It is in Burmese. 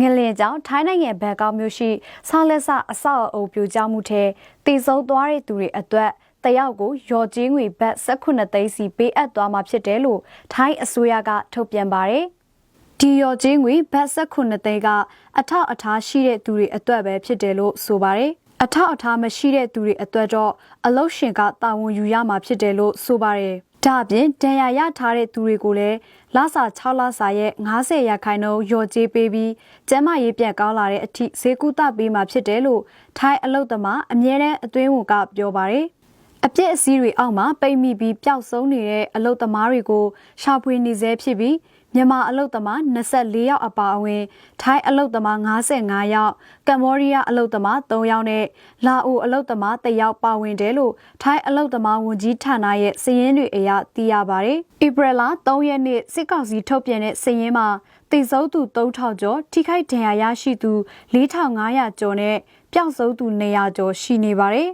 ငလင်ကြောင့်ထိုင်းနိုင်ငံဘန်ကောက်မြို့ရှိဆောင်းလက်ဆအဆောက်အအုံပြိုကျမှုထဲတည်ဆုံသွားတဲ့သူတွေအတွက်တယောက်ကိုရော်ကြီးငွေဘတ်18သိန်းစီပေးအပ်သွားမှာဖြစ်တယ်လို့ထိုင်းအစိုးရကထုတ်ပြန်ပါတယ်။ဒီရော်ကြီးငွေဘတ်18သိန်းကအထောက်အထားရှိတဲ့သူတွေအတွက်ပဲဖြစ်တယ်လို့ဆိုပါတယ်။အထောက်အထားမရှိတဲ့သူတွေအတွက်တော့အလုတ်ရှင်ကတာဝန်ယူရမှာဖြစ်တယ်လို့ဆိုပါတယ်။ ဒါအပြင်ဒဏ်ရာရထားတဲ့သူတွေကိုလည်းလစာ6လစာရဲ့90ရာခိုင်နှုန်းလျော်ကြေးပေးပြီးကျန်းမာရေးပြန်ကောင်းလာတဲ့အထိဈေးကူတပေးမှာဖြစ်တယ်လို့ထိုင်းအလုတ်သမားအမြဲတမ်းအတွင်းဝန်ကပြောပါတယ်။ အပြစ်အစည်းတွေအောက်မှာပိတ်မိပြီးပျောက်ဆုံးနေတဲ့အလုတ်သမားတွေကိုရှာဖွေနေဆဲဖြစ်ပြီးမြန်မာအလုတ်သမား24ယောက်အပါအဝင်ထိုင်းအလုတ်သမား55ယောက်ကမ္ဘောဒီးယားအလုတ်သမား3ယောက်နဲ့လာအိုအလုတ်သမား1ယောက်ပါဝင်တယ်လို့ထိုင်းအလုတ်သမားဝန်ကြီးဌာနရဲ့စာရင်းတွေအရသိရပါတယ်။ဧပြီလ3ရက်နေ့စစ်ကောင်စီထုတ်ပြန်တဲ့စာရင်းမှာတည်ဆုံးသူ3000ကျော်ထိခိုက်ဒဏ်ရာရရှိသူ4500ကျော်နဲ့ပျောက်ဆုံးသူ200ကျော်ရှိနေပါတယ်